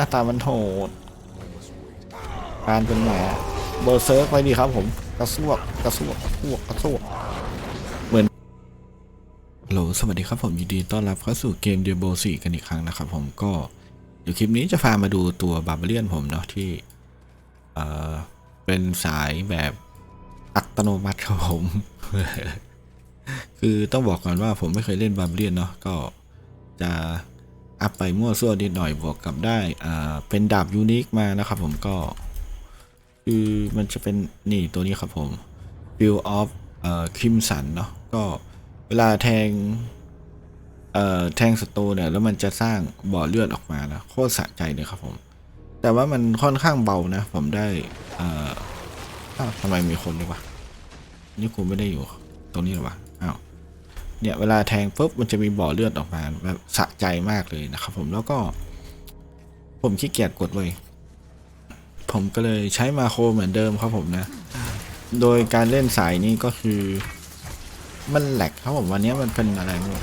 น้าตามันโหดการเป็นหมาเบอร์เซิร์กไปดีครับผมกระซวกกระซวกกระซวกกระซวกเหมือนโหลสวัสดีครับผมยินดีต้อนรับเข้าสู่เกมเดียโบสี่กันอีกครั้งนะครับผมก็เดี๋ยวคลิปนี้จะพามาดูตัวบาร์เบเลียนผมเนาะที่เอ่อเป็นสายแบบอัตโนมัติครับผม คือต้องบอกก่อนว่าผมไม่เคยเล่นบาร์เบเลียนเนาะก็จะ อัพไปมั่วซั่วนิดหน่อยบวกกับได้อ่าเป็นดาบยูนิคมานะครับผมก็ คือมันจะเป็นนี่ตัวนี้ครับผม Build of เอ่อ Crimson เนาะก็เวลาแทงเอ่อแทงศัตรูเนี่ยแล้วมันจะสร้างบ่อเลือดออกมานะโคตรสะใจเลยครับผม แต่ว่ามันค่อนข้างเบานะ ผมได้เอ่อทำไมมีคนเลยวะนี่กูไม่ได้อยู่ตรงนี้หรอวะอ้า เนี่ยเวลาแทงปุ๊บมันจะมีบ่อเลือดออกมาแบบสะใจมากเลยนะครับ ผมแล้วก็ ผมขี้เกียจกดเลย ผมก็เลยใช้มาโครเหมือนเดิมครับผมนะ โดยการเล่นสายนี้ก็คือ มันแหลกครับผมวันนี้มันเป็นอะไรไม่รู้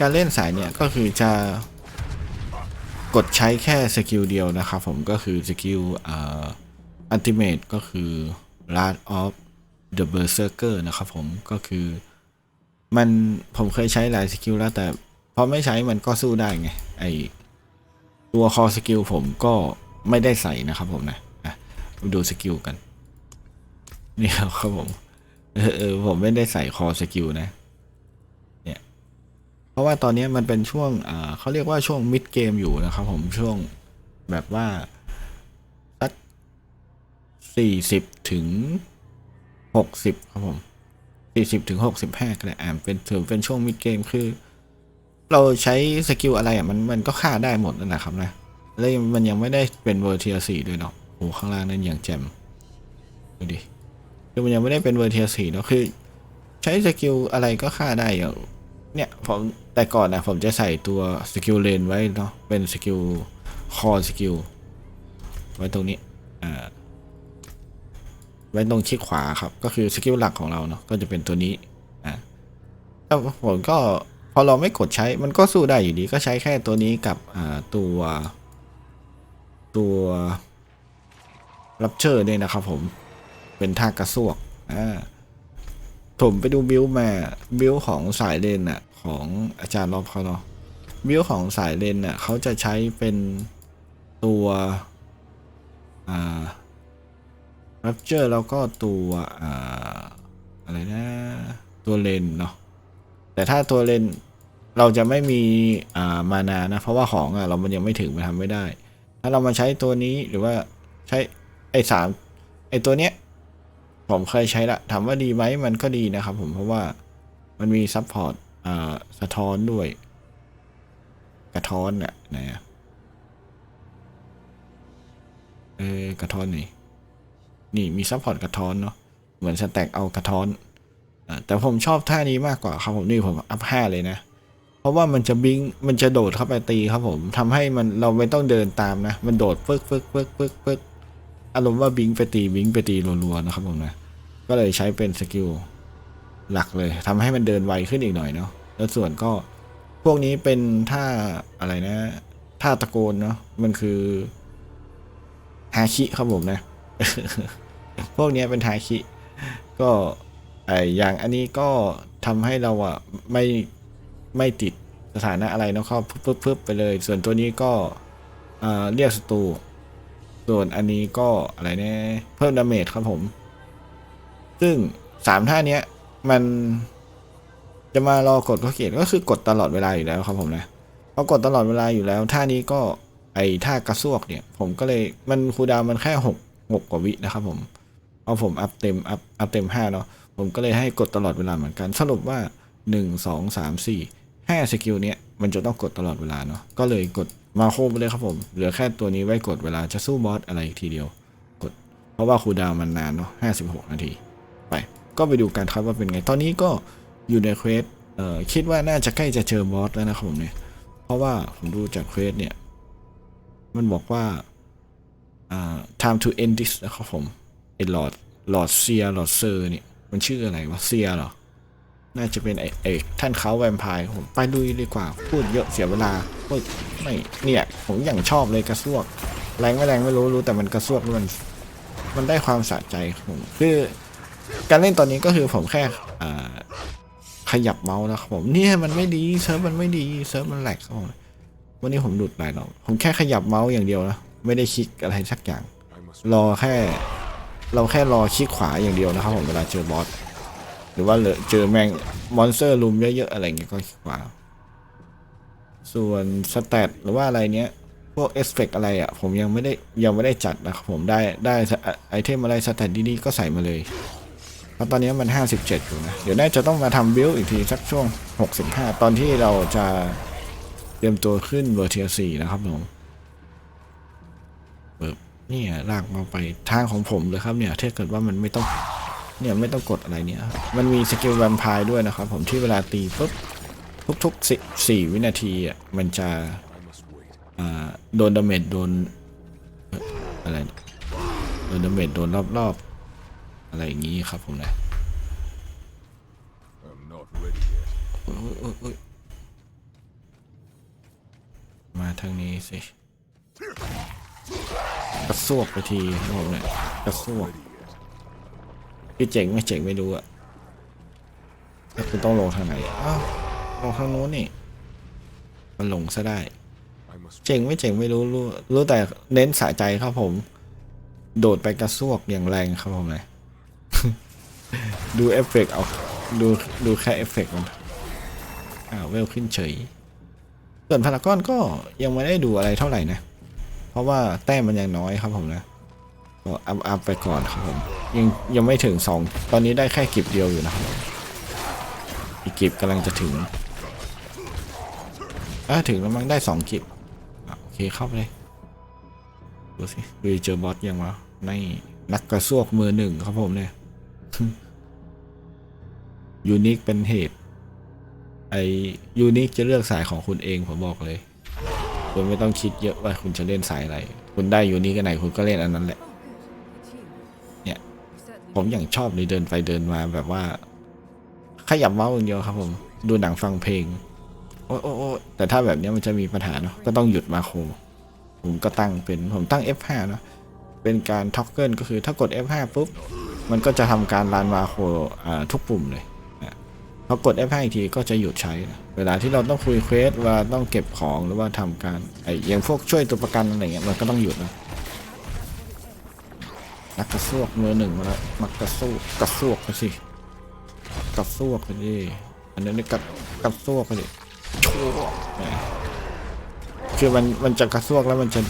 การเล่นสายเนี่ยก็คือจะกดใช้แค่สกิลเดียวนะครับผมก็คือสกิลเอ่ออัลติเมตก็คือ Last of the Berserker นะครับผมก็คือ มันผมเคยใช้หลายสกิลแล้วแต่พอไม่ใช้มันก็สู้ได้ไงไอตัวคอสกิลผมก็ไม่ได้ใส่นะครับผมนะอะดูสกิลกัน นี่ครับผมเออเออผมไม่ได้ใส่คอสกิลนะเนี่ยเพราะว่าตอนนี้มันเป็นช่วงอ่าเขาเรียกว่าช่วงมิดเกมอยู่นะครับผมช่วงแบบว่าสักสี่สิบถึงหกสิบครับผม สี่สิบถึงหกสิบห้าก็ได้อ่าเป็นถือเป็นช่วงมิดเกมคือ เราใช้สกิลอะไรอะมันมันก็ฆ่าได้หมดนั่นแหละครับนะแล้วมันยังไม่ได้เป็นเวอร์เทียสี่ด้วยเนาะโอ้ข้างล่างนั่นอย่างแจ่มดูดิคือมันยังไม่ได้เป็นเวอร์เทียสี่เนาะคือ ใช้สกิลอะไรก็ฆ่าได้อย่างเนี่ยผมแต่ก่อนนะผมจะใส่ตัวสกิลเลนไว้เนาะเป็นสกิลคอสกิลไว้ตรงนี้อ่า ไว้ตรงคลิกขวาครับ ก็คือสกิลหลักของเราเนาะก็จะเป็นตัวนี้อ่าแล้วผมก็พอเราไม่กดใช้มันก็สู้ได้อยู่ดี ก็ใช้แค่ตัวนี้กับอ่าตัว ตัวรับเชอร์เนี่ยนะครับผมเป็นท่ากระซวกอ่าผมไปดูบิลมาบิลของสายเลนน่ะของอาจารย์รอบเขาเนาะบิลของสายเลนน่ะเขาจะใช้เป็นตัวอ่า รับเจอร์แล้วก็ตัวอ่าอะไรนะ ตัวเลนเนาะแต่ถ้าตัวเลนเราจะไม่มีอ่ามานานะ เพราะว่าของอะเรามันยังไม่ถึงมันทำไม่ได้ ถ้าเรามาใช้ตัวนี้หรือว่าใช้ไอ้สามไอ้ตัวเนี้ยผมเคยใช้ละถามว่าดีไหมมันก็ดีนะครับผมเพราะว่ามันมีซัพพอร์ตอ่าสะท้อนด้วย กระท้อนอะไหนอะเออกระท้อนนี่ นี่มีซัพพอร์ตกระท้อนเนาะเหมือนสแต็กเอากระท้อนแต่ผมชอบท่านี้มากกว่าครับผมนี่ผมอัพห้าเลยนะ เพราะว่ามันจะบิงมันจะโดดเข้าไปตีครับผมทำให้มันเราไม่ต้องเดินตามนะ มันโดดฟึกฟึกฟึกฟึกฟึกอารมณ์ว่าบิงไปตีบิงไปตีรัวๆนะครับผมนะก็เลยใช้เป็นสกิลหลักเลยทำให้มันเดินไวขึ้นอีกหน่อยเนาะแล้วส่วนก็พวกนี้เป็นท่าอะไรนะท่าตะโกนเนาะมันคือฮาคิครับผมนะ พวกนี้เป็นฮาคิ ก็ไออย่างอันนี้ก็ทำให้เราอะไม่ไม่ติดสถานะอะไรเนาะเข้าปึ๊บปึ๊บปึ๊บไปเลย ส่วนตัวนี้ก็เรียกศัตรูส่วนอันนี้ก็อะไรเนี่เพิ่มดาเมจครับผม ซึ่งสามท่าเนี้ยมันจะมารอกดข้อเขียนก็คือกดตลอดเวลาอยู่แล้วครับผมนะพอกดตลอดเวลาอยู่แล้วท่านี้ก็ไอท่ากระซวกเนี่ย ผมก็เลยมันคูดาวมันแค่หก หกกว่าวินะครับผมเอาผมอัพเต็มอัพอัพเต็มห้าเนาะผมก็เลยให้กดตลอดเวลาเหมือนกันสรุปว่าหนึ่งสองสามสี่ห้าสกิลเนี้ยมันจะต้องกดตลอดเวลาเนาะก็เลยกดมาโคไปเลยครับผม เหลือแค่ตัวนี้ไว้กดเวลาจะสู้บอสอะไรอีกทีเดียว กด เพราะว่าคูดาวมันนานเนาะห้าสิบหกนาที ไป ก็ไปดูกันครับว่าเป็นไง ตอนนี้ก็อยู่ในเควสเอ่อคิดว่าน่าจะใกล้จะเจอบอสแล้วนะครับผมเนี่ย เพราะว่าผมดูจากเควสเนี่ย มันบอกว่า อ่า time to end this นะครับผมไอ้หลอดหลอดเซียหลอดเซอร์เนี่ยมันชื่ออะไรวะเซียเหรอ น่าจะเป็นไอ้ไอ้ท่านเขาแวมไพร์ผมไปลุยดีกว่า พูดเยอะเสียเวลาเฮ้ยไม่เนี่ยผมอย่างชอบเลยกระซวก แรงไม่แรงไม่รู้รู้แต่มันกระซวกแล้วมัน มันได้ความสะใจผมคือการเล่นตอนนี้ก็คือผมแค่อ่าขยับเมาส์นะครับผมเนี่ยมันไม่ดีเซิร์ฟมันไม่ดีเซิร์ฟมันแหลกครับผมวันนี้ผมหลุดหลายรอบผมแค่ขยับเมาส์อย่างเดียวนะ ไม่ได้คลิกอะไรสักอย่าง รอแค่ เราแค่รอคลิกขวาอย่างเดียวนะครับผมเวลาเจอบอสหรือว่าเจอแมงมอนสเตอร์ลุมเยอะๆอะไรเงี้ยก็คลิกขวา ส่วนสเตตหรือว่าอะไรเนี้ยพวกเอฟเฟกอะไรอะผมยังไม่ได้ยังไม่ได้จัดนะครับผมได้ได้ไอเทมอะไรสเตตดีๆก็ใส่มาเลยเพราะตอนนี้มัน 57 อยู่นะ เดี๋ยวน่าจะต้องมาทำบิลอีกทีสักช่วง 65 ตอนที่เราจะเตรียมตัวขึ้นเวอร์เทียสี่นะครับผม นี่ยลากมาไปทางของผมเลยครับเนี่ยถ้าเกิดว่ามันไม่ต้องเนี่ยไม่ต้องกดอะไรเนี่ยมันมีสกิลแวมไพร์ด้วยนะครับผมที่เวลาตีปุ๊บทุกๆสี่สี่วินาทีอะมันจะอ่าโดนดาเมจโดนอะไรโดนดาเมจโดนรอบๆ อะไรอย่างนี้ครับผมนะ I'm not ready yet. โอ๊ยโอ๊ยโอ๊ยมาทางนี้สิ กระซวกไปทีรับผมเนี่ยกระซวกพี่เจ๋งไม่เจ๋งไม่รู้อะแล้วคุณต้องลงทางไหนอ้าวลงทางโน้นนี่ มันลงซะได้ เจ๋งไม่เจ๋งไม่รู้รู้รู้แต่เน้นสะใจครับผม โดดไปกระซวกอย่างแรงครับผมเลยดูเอฟเฟกต์เอาดูดูแค่เอฟเฟกต์มันอ้าวเวลขึ้นเฉยส่วนพารากอนก็ยังไม่ได้ดูอะไรเท่าไหร่นะ เพราะว่าแต้มมันยังน้อยครับผมนะก็อัพอัพไปก่อนครับผมยังยังไม่ถึงสองตอนนี้ได้แค่กิบเดียวอยู่นะครับอีกกิบกำลังจะถึงอะถึงแล้วมั้งได้สองกิบโอเคเข้าไปเลยดูสิดูเจอบอสยังวะในนักกระซวกมือหนึ่งครับผมเนี่ยยูนิคเป็นเหตุไอยูนิคจะเลือกสายของคุณเองผมบอกเลย คุณไม่ต้องคิดเยอะว่าคุณจะเล่นสายอะไร คุณได้อยู่นิคกันไหนคุณก็เล่นอันนั้นแหละ เนี่ย ผมอย่างชอบเลยเดินไปเดินมาแบบว่า ขยับเมาส์อย่างเดียวครับผม ดูหนังฟังเพลง โอ้โอ้โอ้แต่ถ้าแบบเนี้ยมันจะมีปัญหาเนาะ ก็ต้องหยุดมาโครผมก็ตั้งเป็นผมตั้ง F5 เนาะ เป็นการท็อกเกิลก็คือถ้ากด F5 ปุ๊บ มันก็จะทำการรันมาโครทุกปุ่มเลย พอกด F5 อีกทีก็จะหยุดใช้นะเวลาที่เราต้องคุยเควสเวลาต้องเก็บของหรือว่าทำการไอ้ย่างพวกช่วยตัวประกันอะไรเงี้ยมันก็ต้องหยุดนะนักกระซวกมือหนึ่งมาแล้วมักกระซวกกระซวกไปสิกระซวกไปดิอันนี้นกระกระซวกไปดิชัวคือมันมันจะกระซวกแล้วมันจะ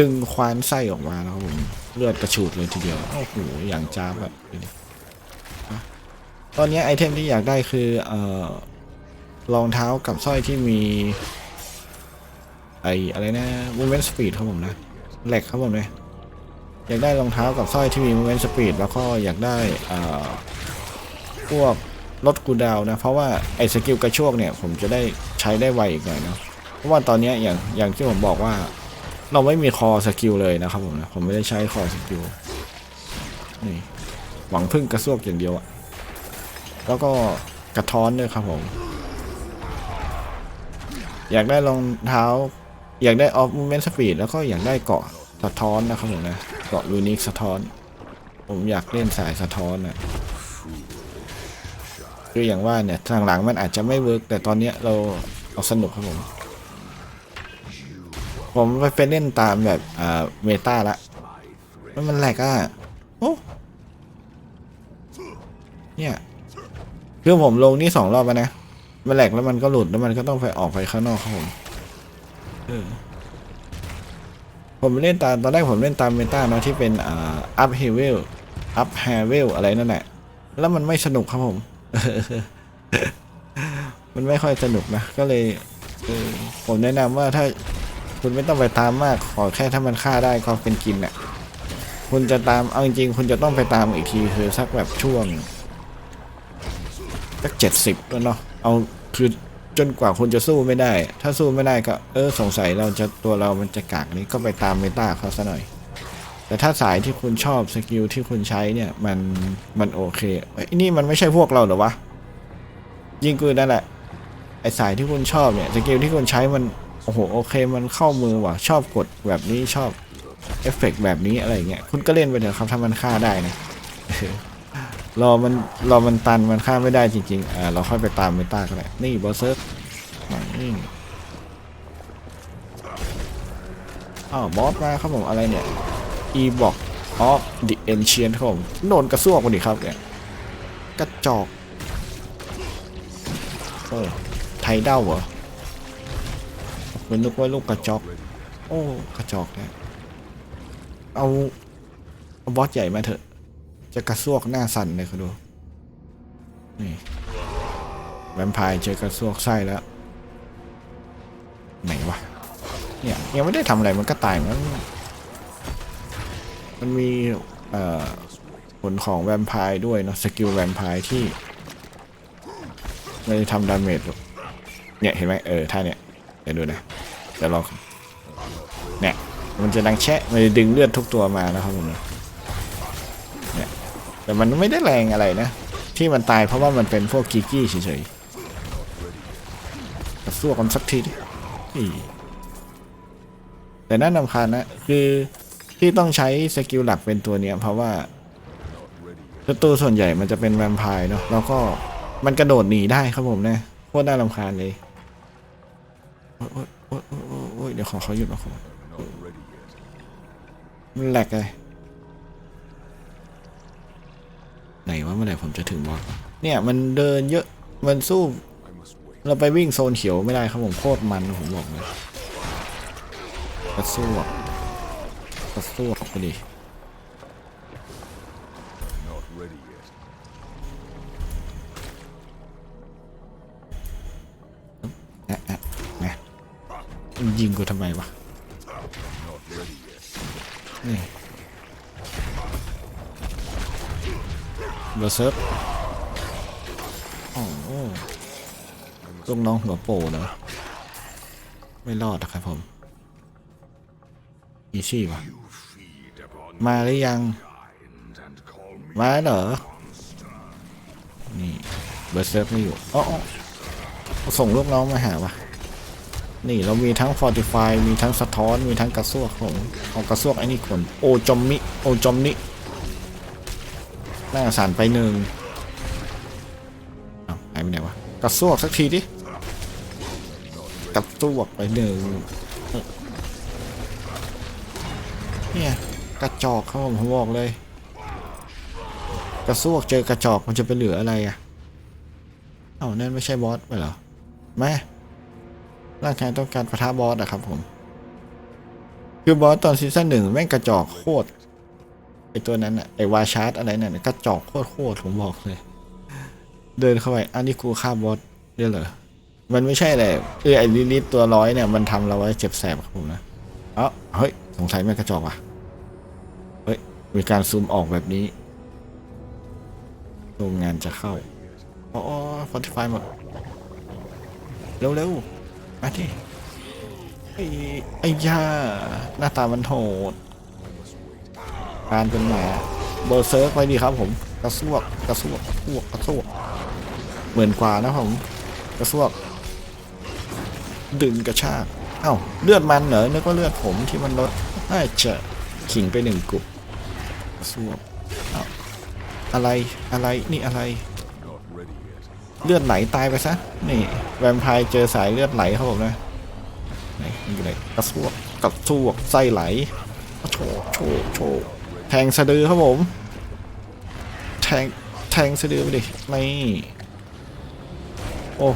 ดึงควานไส้ออกมาแล้วครับผมเลือดกระฉูดเลยทีเดียวโอ้โหอย่างจ้าแบบ ตอนนี้ไอเทมที่อยากได้คือเอ่อรองเท้ากับสร้อยที่มี ไออะไรนะ movement speed ครับผมนะแหลกครับผมเลยอยากได้รองเท้ากับสร้อยที่มี movement speed แล้วก็อยากได้อ่อพวกลดกูดาวนะ เพราะว่าไอสกิลกระโชกเนี่ย ผมจะได้ใช้ได้ไวอีกหน่อยเนาะเพราะว่าตอนนี้อย่างอย่างที่ผมบอกว่าเราไม่มีคอสกิลเลยนะครับผมนะ ผมไม่ได้ใช้คอสกิลนี่หวังพึ่งกระซวกอย่างเดียวอะ แล้วก็กระท้อนด้วยครับผม อยากได้รองเท้า อยากได้ออฟมูเมนต์สปีดแล้วก็อยากได้เกาะสะท้อนนะครับผมนะเกาะยูนิคสะท้อน ผมอยากเล่นสายสะท้อนนะคืออย่างว่าเนี่ยทางหลังมันอาจจะไม่เวิร์กแต่ตอนนี้เราเอาสนุกครับผม ผมไปไปเล่นตามแบบอ่าเมตาละมันมันแหลกอะโอ้เนี่ย คือผมลงนี่สองรอบแล้วนะ มันแหลกแล้วมันก็หลุดแล้วมันก็ต้องไปออกไปข้างนอกครับผมเออผมเล่นตามตอนแรกผมเล่นตามเมตาเนาะที่เป็นอ่าอัพเฮเวลอัพแฮเวลอะไรนั่นแหละ แล้วมันไม่สนุกครับผม มันไม่ค่อยสนุกนะ ก็เลยเออผมแนะนำว่าถ้าคุณไม่ต้องไปตามมากขอแค่ถ้ามันฆ่าได้ก็เป็นกินน่ะ คุณจะตามเอาจริงๆคุณจะต้องไปตามอีกทีคือสักแบบช่วง สักเจ็ดสิบแล้วเนาะเอาคือจนกว่าคุณจะสู้ไม่ได้ ถ้าสู้ไม่ได้ก็ เออสงสัยเราจะตัวเรามันจะกากนี้ก็ไปตามเมตาเขาซะหน่อย แต่ถ้าสายที่คุณชอบสกิลที่คุณใช้เนี่ย มันมันโอเคเอ้นี่มันไม่ใช่พวกเราเหรอวะยิงกูนั่นแหละไอสายที่คุณชอบเนี่ยสกิลที่คุณใช้มันโอ้โหโอเค มันเข้ามือว่ะชอบกดแบบนี้ชอบเอฟเฟกต์แบบนี้อะไรเงี้ยคุณก็เล่นไปเถอะครับถ้ามันฆ่าได้นะ รอมันรอมันตันมันฆ่าไม่ได้จริงๆอ่าเราค่อยไปตามเมตาก็ได้นี่บอสเซิร์ฟนี่อ้าวบอสมาครับผมอะไรเนี่ย e b o x of the ancient ครับผมโดนกระซวกมาดิครับเนี่ยกระจอกโอ้ไทยเด้าเหรอเป็นนึกว่าลูกกระจอก โอ้ กระจอกเนี่ยเอาบอสใหญ่มาเถอะ จะกระซวกหน้าสั่นเลยเขาดู นี่แวมไพร์เจอกระซวกไส้แล้ว ไหนวะ เนี่ยยังไม่ได้ทำอะไรมันก็ตายมันมันมีเอ่อผลของแวมไพร์ด้วยเนาะสกิลแวมไพร์ที่ไม่ได้ทำดาเมจเนี่ยเห็นไหมเออท่าเนี่ยเดี๋ยวดูนะเดี๋ยวลองเนี่ยมันจะดังแชะมันจะดึงเลือดทุกตัวมานะครับผมเนี่ย แต่มันไม่ได้แรงอะไรนะ ที่มันตายเพราะว่ามันเป็นพวกกีกี้เฉยๆกระซวกกันสักทีดิแต่น่านำคาญนะ คือที่ต้องใช้สกิลหลักเป็นตัวเนี้ย เพราะว่าศัตรูส่วนใหญ่มันจะเป็นแวมไพร์เนาะแล้วก็มันกระโดดหนีได้ครับผมนะโคตรน่ารำคาญเลยโอ๊ยโอ๊ยโอ๊ยโอ๊ยโอ๊ยเดี๋ยวขอเขาหยุดมาขอมันแหลกเลย ไหนว่าเมื่อไหร่ผมจะถึงบอสเนี่ยมันเดินเยอะมันสู้ เราไปวิ่งโซนเขียวไม่ได้ครับผมโคตรมันผมบอกเลยกระสู้อะกระสู้ออกไปดิ Not ready yet. แอะแอะนะมันยิงกูทำไมวะนี่ เบอร์เซิร์ฟอ้โหลูกน้องหัวโปเนอะไม่รอดนะครับผม อีซี่วะมาหรือยัง มาเหรอ นี่ เบอร์เซิร์ฟไม่อยู่อ๋อส่งลูกน้องมาหาวะนี่เรามีทั้ง Fortify มีทั้งสะท้อน มีทั้งกระซวกผมเอากระซวกไอ้นี่คน โอจอมมิ โอจอมนิ น้าสารไปหนึ่งเอาหายไปไหนวะกระซวกสักทีดิกระซวกไปหนึ่งเนี่ยกระจอกเขาผมบอกเลย กระซวกเจอกระจอกมันจะไปเหลืออะไรอะเอ้านั่นไม่ใช่บอสไปเหรอแม่ร่างกายต้องการปะทะบอสอะครับผม คือบอสตอนซีซั่นหนึ่งแม่งกระจอกโคตร ไอตัวนั้นอะไอวาชาร์ดอะไรนั่นกระจอกโคตรโคตรผมบอกเลย เดินเข้าไปอันนี้กูฆ่าบอสเรียเหรอมันไม่ใช่เลยเออไอลิลิตตัวร้อยเนี่ยมันทำเราไว้เจ็บแสบครับผมนะเอ้าเฮ้ยสงสัยแม่กระจอกว่ะเฮ้ยมีการซูมออกแบบนี้โรงงานจะเข้าอ๋อฟอนติฟายหมดเร็วๆมาที่ไอ้ไอ้ย่าหน้าตามันโหด การเป็นหมเบอร์เซิร์กไปดีครับผมกระซวกกระซวกกระซวกกระซวกเหมือนกว่านะผมกระซวก ดึงกระชากเอ้าเลือดมันเหรอนึกว่าเลือดผมที่มันลดน่าจะขิงไปหนึ่งกุบกระซวกเอ้าอะไรอะไรนี่อะไร เลือดไหลตายไปซะนี่แวมไพร์เจอสายเลือดไหลครับผมนะไหนอยู่ไหนกระซวกกระซวกไส้ไหลโชว์โชว์โชว์ ทงสะดือครับผม แทง แทงสะดือไปดิ ไม่ โอ้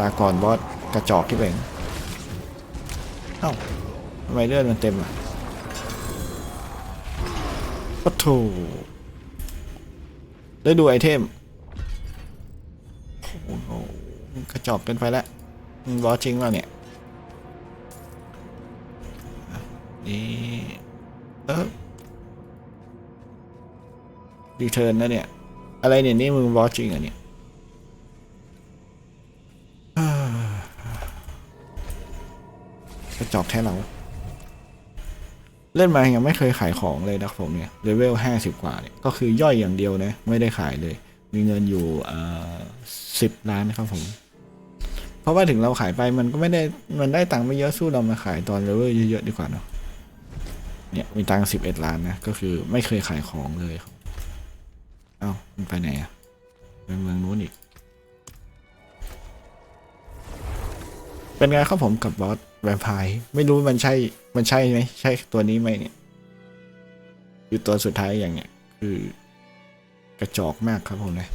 ลาก่อนบอส กระจอกที่เบ่งเอ้าทำไมเลือดมันเต็มอะปะโถได้ดูไอเทม โอ้โห กระจอกเกินไปแล้วบอสจริงเปล่าเนี่ยนี่เออ รีเทิร์นนะเนี่ย อะไรเนี่ยนี่มึงบอสจริงเหรอเนี่ยกระจอกแท้เรา เล่นมายังไม่เคยขายของเลยนะผมเนี่ยเลเวลห้าสิบกว่าเนี่ยก็คือย่อยอย่างเดียวนะ ไม่ได้ขายเลย มีเงินอยู่สิบล้านนะครับผมเพราะว่าถึงเราขายไปมันก็ไม่ได้มันได้ตังค์ไม่เยอะสู้เรามาขายตอนเลเวลเยอะๆดีกว่าเนาะเนี่ยมีตังค์สิบเอ็ดล้านนะก็คือไม่เคยขายของเลยครับ เอ้ามันไปไหนอะไปเมืองนู้นอีก เป็นไงครับผมกับบอสแวมไพร์ไม่รู้มันใช่ มันใช่ไหมใช่ตัวนี้ไหมเนี่ย อยู่ตัวสุดท้ายอย่างเนี้ยคือกระจอกมากครับผมนะ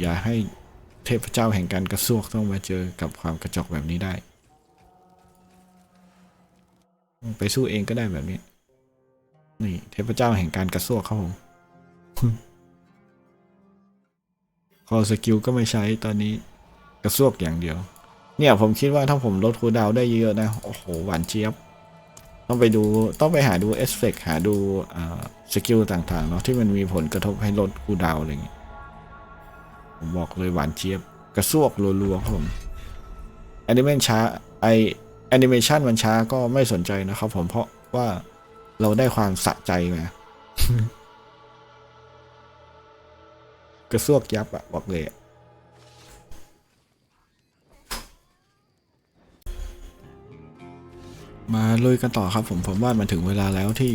อย่าให้เทพเจ้าแห่งการกระซวกต้องมาเจอกับความกระจอกแบบนี้ได้ ไปสู้เองก็ได้แบบนี้ นี่เทพเจ้าแห่งการกระซวกครับผมคอสกิลก็ไม่ใช้ตอนนี้กระซวกอย่างเดียว เนี่ยผมคิดว่าถ้าผมลดคูดาวได้เยอะนะ โอ้โห หวานเจี๊ยบ ต้องไปดูต้องไปหาดูเอฟเฟกหาดูสกิลต่างๆเนาะที่มันมีผลกระทบให้ลดคูดาวอะไรอย่างเงี้ยผมบอกเลยหวานเจี๊ยบ กระซวกรัวๆครับผมแอนิเมชันช้าไอแอนิเมชันมันช้าก็ไม่สนใจนะครับผมเพราะว่า เราได้ความสะใจมากระซวกยับอะบอกเลยมาลุยกันต่อครับผมผมว่ามันถึงเวลาแล้วที่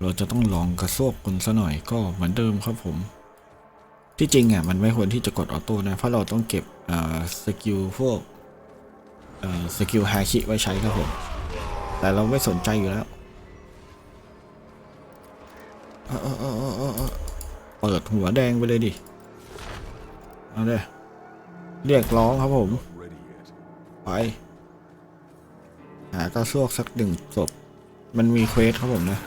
เราจะต้องลองกระซวกคนซะหน่อยก็เหมือนเดิมครับผม ที่จริงอะมันไม่ควรที่จะกดออโต้นะเพราะเราต้องเก็บสกิลพวกสกิลฮาคิไว้ใช้ครับผม แต่เราไม่สนใจอยู่แล้ว เปิดหัวแดงไปเลยดิ เอาเลยเรียกร้องครับผม ไป หากระซวกสักหนึ่งศพ มันมีเควสครับผมนะ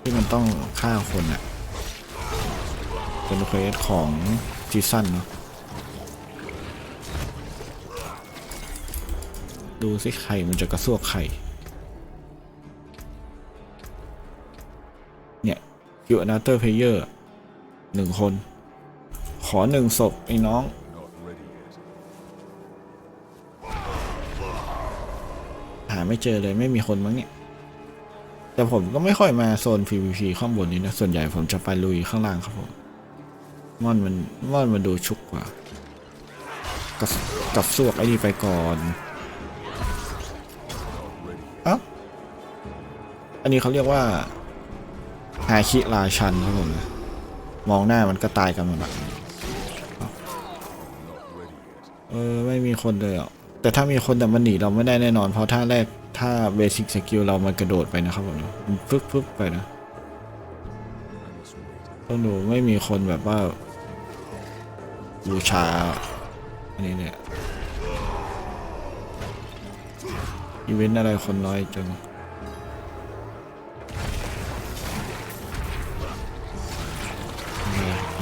ที่มันต้องฆ่าคนอะเป็นเควสของจีซันเนาะดูสิใครมันจะกระซวกใค คิวอนาเตอร์เพเยอร์หนึ่งคน ขอหนึ่งศพไอ้น้อง หาไม่เจอเลยไม่มีคนมั้งเนี่ย แต่ผมก็ไม่ค่อยมาโซน PVP ข้างบนนี้นะ ส่วนใหญ่ผมจะไปลุยข้างล่างครับผมม่อนมันม่อนมันดูชุกกว่ากับกับซวกไอ้นี่ไปก่อนเอ้าอันนี้เขาเรียกว่า ฮาคิราชันครับผมมองหน้ามันก็ตายกันหมดละเออไม่มีคนเลยอะแต่ถ้ามีคนแต่มันหนีเราไม่ได้แน่นอน เพราะท่าแรกถ้าเบสิกสกิลเรามันกระโดดไปนะครับผมมันฟึบฟึบไปนะต้องดูไม่มีคนแบบว่าบูชาอันนี้เนี่ยอีเวนต์อะไรคนน้อยจัง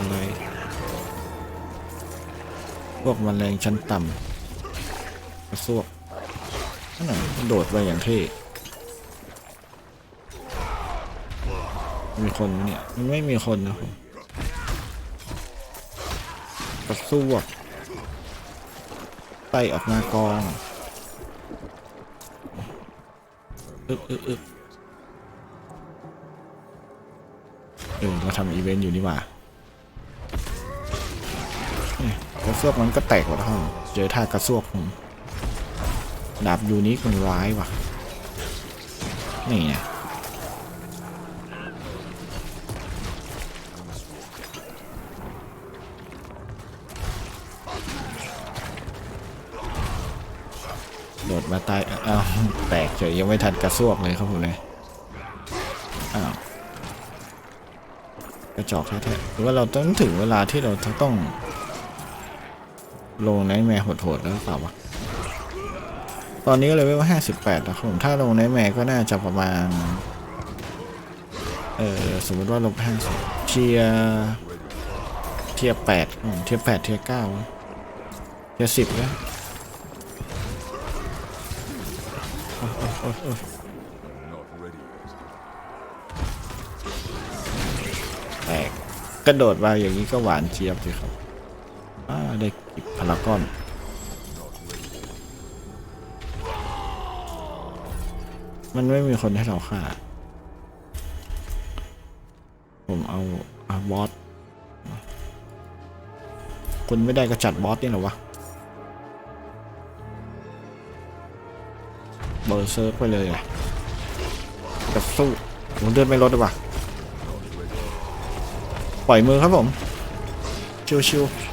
อะไรอะไร พวกแมลงชั้นต่ำกระซวกนั่นน่ะโดดไปอย่างเท่มีคนไหมเนี่ย มันไม่มีคนนะกระซวกไต่ออกมากองอึบอึบอึบเออมาทำอีเวนต์อยู่นี่หว่า ระซวกมันก็แตกหมดห้องเจอท่ากระซวกผมดาบยูนิคนร้ายว่ะ นี่ไงโดดมาตายอ้าวแตกเฉยยังไม่ทันกระซวกเลยครับผมเลยอ้าวกระจอกแท้ๆหรือว่าเราต้องถึงเวลาที่เราต้อง ลงในแม่โหดๆแล้วหรือเปล่าวะตอนนี้เลยว่าห้าสิบแปดนะครับผมถ้าลงในแม่ก็น่าจะประมาณ เออสมมติว่าลงห้าสิบเทียเทียแปดครับผมเทียแปดเทียเก้าเทียสิบแล้วโอ๊ยโอ๊ยโอ๊ย Not ready yet. แตกกระโดดมาอย่างนี้ก็หวานเจี๊ยบสิครับ อ่า ได้ กิบพารากอนมันไม่มีคนให้เราฆ่า ผมเอาอาบอสคุณไม่ได้ก็จัดบอสนี่หรอวะ เบอร์เซิร์ฟไปเลยอะกระสู้ผมเดินไม่ลดหรือเปล่า ปล่อยมือครับผม ชิวๆ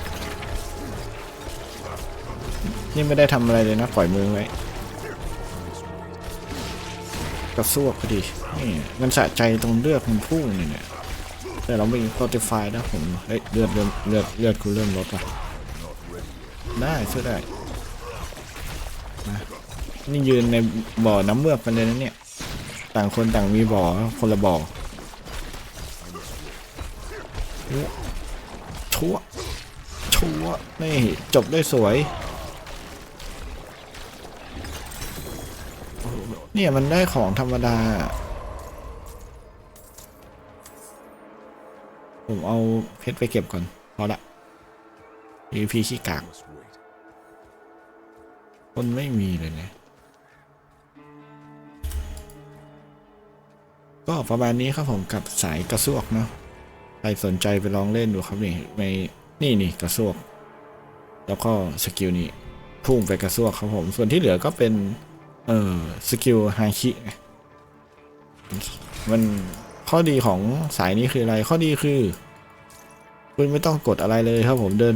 นี่ไม่ได้ทำอะไรเลยนะปล่อยมือไว้กระซวกพอดีนี่มันสะใจตรงเลือดมันพุ่งนี่เนี่ยแต่เราไม่โ o ติฟายนะผมเฮ้ยเลือดเลือดเลือดเลือดกูเริ่มลดว่ะได้ช่วยได้นะนี่ยืนในบ่อน้ำเมือกกันเลยนะเนี่ย ต่างคนต่างมีบ่อคนละบ่อชั่วชั่วนี่จบได้สวย เนี่ยมันได้ของธรรมดา ผมเอาเพชรไปเก็บก่อนพอละ EP ขี้กาก คนไม่มีเลยเนี่ยก็ประมาณนี้ครับผมกับสายกระซวกเนาะใครสนใจไปลองเล่นดูครับนี่ในนี่นี่กระซวก แล้วก็สกิลนี่พุ่งไปกระซวกครับผม ส่วนที่เหลือก็เป็น เออสกิลไฮคิมันข้อดีของสายนี้คืออะไรข้อดีคือ คุณไม่ต้องกดอะไรเลยครับผมเดิน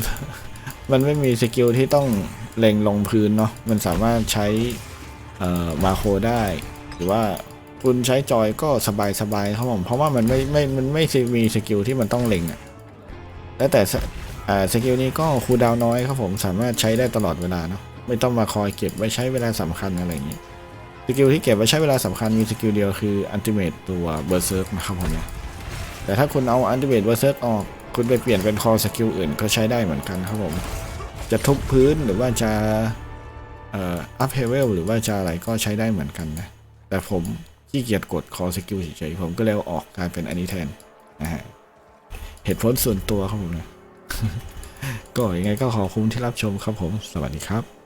มันไม่มีสกิลที่ต้องเล็งลงพื้นเนาะมันสามารถใช้เอ่อมาโคได้ หรือว่าคุณใช้จอยก็สบายสบายครับผมเพราะว่ามันไม่ไม่มันไม่มีสกิลที่มันต้องเล็งอะแล้วแต่สอ่าสกิลนี้ก็คูดาวน้อยครับผมสามารถใช้ได้ตลอดเวลาเนาะ ไม่ต้องมาคอยเก็บไว้ใช้เวลาสำคัญอะไรอย่างนี้สกิลที่เก็บไว้ใช้เวลาสำคัญมีสกิลเดียวคืออันติเมตตัวเบอร์เซิร์กนะครับผมเนี่ยแต่ถ้าคุณเอาอันติเมตเบอร์เซิร์กออกคุณไปเปลี่ยนเป็นคอสกิลอื่นก็ใช้ได้เหมือนกันครับผมจะทุบพื้นหรือว่าจะเอ่ออัพเฮเวลหรือว่าจะอะไรก็ใช้ได้เหมือนกันนะแต่ผมขี้เกียจกดคอสกิลเฉยๆผมก็เลยอออกกลายเป็นอันนี้แทนนะฮะเหตุผลส่วนตัวครับผมนะก็ยังไงก็ขอคุณที่รับชมครับผม สวัสดีครับ